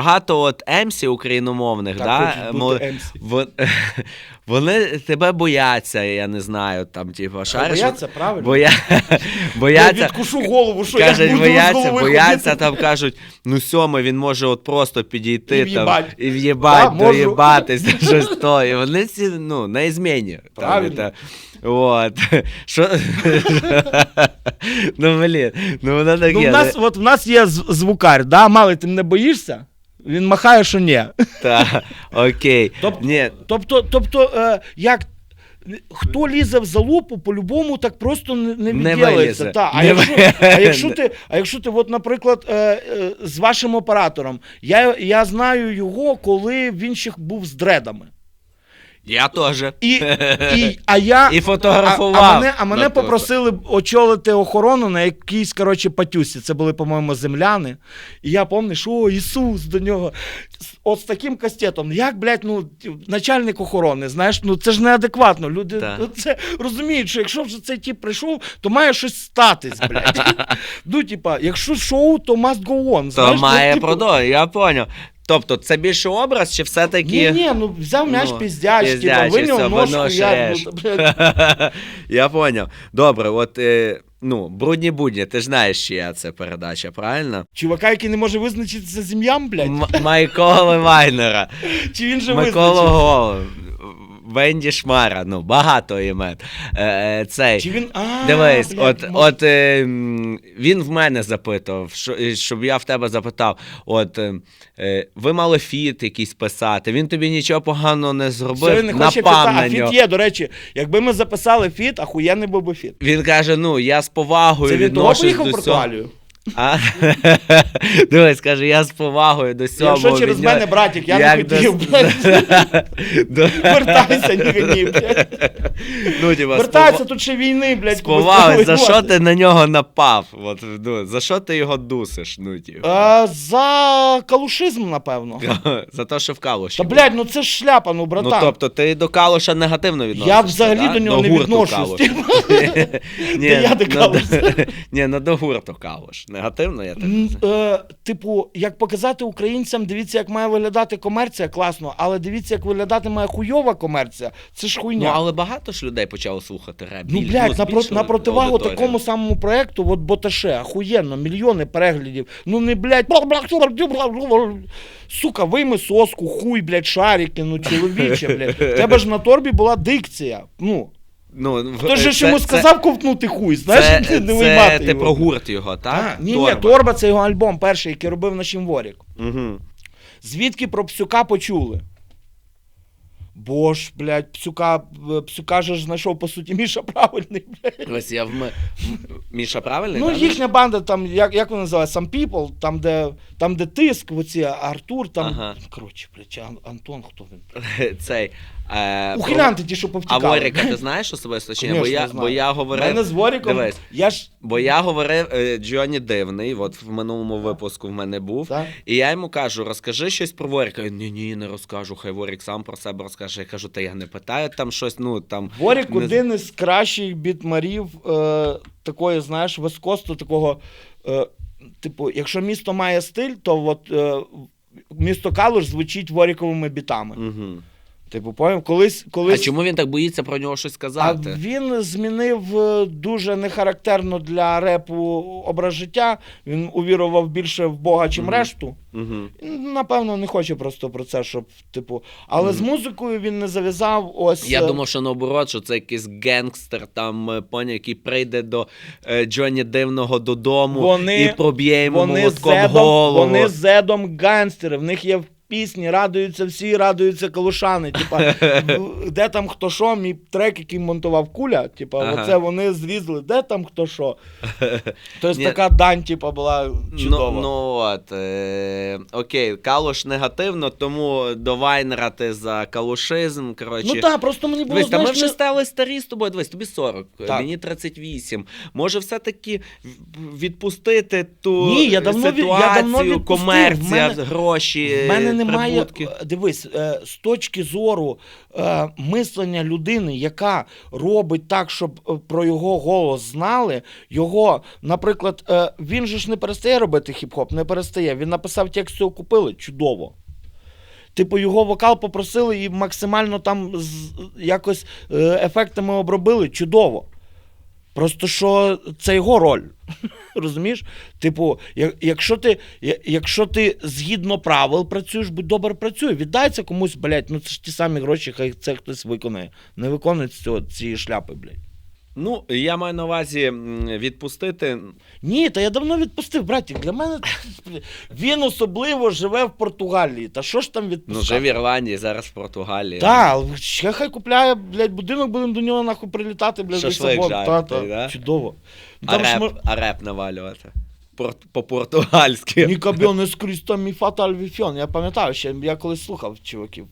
багато от емсі україномовних, Так, да, бути вон- вони тебе бояться, я не знаю, там, типу, шариш. Бояться, правильно? Боя... Я бояться. відкушу голову, що я Кажуть, буду з бояться, головою бояться, там кажуть, ну сьоме, він може от просто підійти І там, і в'єбать, Да, можу. доїбатись, щось то. І вони ці, ну, на. Там, Правильно. та- От. Що? ну, блін, ну воно таке. Ну, в нас, от в нас є з- звукар, да? Малий, ти не боїшся? Він махає, що ні. Та, окей. Тобто- Ні, Тобто, тобто е, як. Хто лізе в залупу, по-любому так просто не, не Не вилізе. Та, а, Не якщо, а якщо ти, а якщо ти, от, наприклад, е, е, з вашим оператором, я, я знаю його, коли він ще був з дредами. Я теж. І, і, а я, І фотографував. А, а мене, а мене Ну, попросили очолити охорону на якійсь, коротше, патюсі. Це були, по-моєму, земляни. І я пам'ятаю, що о, Ісус до нього. От з таким кастетом. Як, блядь, ну, начальник охорони, знаєш, ну це ж неадекватно. Люди Так. ну, це розуміють, що якщо вже цей тип прийшов, то має щось статись, блядь. ну, типа, якщо шоу, то must go on. То знаєш, має ну, типу, продовжувати, я поняв. Тобто, це більше образ, чи все-таки. Ні, ні, ну взяв м'яч Ну, піздяч, типа, виняв все, ножку, я, ну, блядь, Я поняв. Добре, от е, ну, брудні будні, ти ж знаєш, чия це передача, правильно? чувака, який не може визначитися з ім'ям, блядь. М- Майколи Вайнера, Чи він же Микола визначився? Голов, Венді Шмара, ну, багато імен. Е, е, цей. Чи він. А, Дивись, блядь, от, може- от е, м, він в мене запитував, що, е, щоб я в тебе запитав: от е, е, ви мали фіт якийсь писати, він тобі нічого поганого не зробив, Все, він не хоче напав фіта, на а фіт нього. є, до речі, якби ми записали фіт, ахуєнний був би фіт. Він каже: ну я з повагою Це він того відношусь поїхав в до цього. Португалію? А? Дивись, каже, я з повагою до цього. Якщо через від нього- мене, братик, я як не до- хотів, блядь. До- Вертайся, ні, ні, блядь. Ну, типа, з Вертайся, пова- тут ще війни, блядь. з повагою, за що ти на нього напав? От, ну, за що ти його дусиш? Ну, типу. А, За калушизм, напевно. За те, що в калуші. Та, був. блядь, ну це ж шляпа, ну, Ну, тобто, ти до калуша негативно відносишся, Я взагалі да? до нього не гурту відношусь. Калуш. Та я до ну, Калуша. Ні, ну до гурту калуш. Негативно я так. Е, Типу, як показати українцям, дивіться, як має виглядати комерція, класно, але дивіться, як виглядати має хуйова комерція. Це ж хуйня. Ну, але багато ж людей почало слухати реп. Ну, блядь, на, про, на противагу аудиторію. такому самому проекту, от Боташе, ахуєнно, мільйони переглядів. Ну не, блядь, сука, вийми соску, хуй, блядь, шарики, ну чоловіче, блядь. В тебе ж на торбі була дикція. Ну, Ну, хто ж це- йому це- сказав ковтнути хуй, знаєш, Це, не це виймати ти його. про гурт його, так? А, ні, ні, торба це його альбом перший, який робив на Шімворік. Угу. Звідки про псюка почули? Бо ж, блядь, псюка, е, псюка же ж знайшов, по суті, Міша правильний, блядь. Ось я в м... Міша правильний? Ну, так? їхня банда, там, як, як вона називається, Some People, там, де, там, де тиск, оці, Артур, там. Ага. Коротше, блядь, Антон, хто він? Цей. Е, Ухилянти ті, що А. Воріка ти знаєш особисто чи ні? Бо я, бо я говорив. мене з Воріком, Дивись. я ж... Бо я говорив, е, Джоні дивний, от в минулому випуску в мене був. Так? І я йому кажу, розкажи щось про Воріка. Він, ні, ні, не розкажу, хай Ворік сам про себе розкаже. Я кажу, та я не питаю там щось, ну там. Ворік не- один із кращих бітмарів е, такої, знаєш, вискосту, такого. Е, типу, якщо місто має стиль, то от, е, місто Калуш звучить воріковими бітами. Угу. Типу, поняв? Колись, А чому він так боїться про нього щось А сказати? він змінив е, дуже нехарактерно для репу образ життя. Він увірував більше в Бога, чим Мгм. решту. Угу. Напевно, не хоче просто про це, щоб, типу. Але Мгм. з музикою він не зав'язав. Ось Я е, думав, що наоборот, що це якийсь генгстер, там е, поняв, який прийде до е, Джоні Дивного додому Вони- і проб'є йому вони молотком зедом, голову. вони зедом ганстери. В них є пісні, радуються всі, радуються калушани. Типа, де там хто що, мій трек, який монтував куля, типа, Ага. оце вони зрізали, де там хто що. Тобто така дань, типа, була чудова. Ну, ну от, е, окей, калуш негативно, тому до Вайнера ти за калушизм. Коротше. Ну так, просто мені було Дивись, та ми вже не- стали старі з тобою. Дивись, тобі 40, Так. мені 38. Може, все-таки відпустити ту Ні, я давно від- я ситуацію, давно відпустив. комерція, В мене- гроші. В мене немає. прибутки. е, Дивись, е, з точки зору е, мислення людини, яка робить так, щоб про його голос знали, його, наприклад, він же ж не перестає робити хіп-хоп, не перестає. Він написав текст, цього купили. Чудово. Типу, його вокал попросили і максимально там з, якось ефектами обробили. Чудово. Просто що це його роль. Розумієш? Типу, як якщо ти, якщо ти згідно правил працюєш, будь добре працюй. віддається комусь, блядь, ну це ж ті самі гроші, хай це хтось виконає. Не виконують цієї шляпи, блядь. Ну, я маю на увазі м, відпустити. Ні, та я давно відпустив, братік. Для мене він особливо живе в Португалії. Та що ж там Ну, відпускати? жив в Ірландії, зараз в Португалії. Так, ще хай купляє, блядь, будинок, будемо до нього нахуй прилітати, блядь, Шашлик Лісабон. Та, та, да? Чудово. Ну, А Там ж реп, ми... а реп навалювати. Пор- По-португальськи. Ні кабіон, не скрізь там мій фаталь віфьон. Я пам'ятаю, ще я колись слухав чуваків.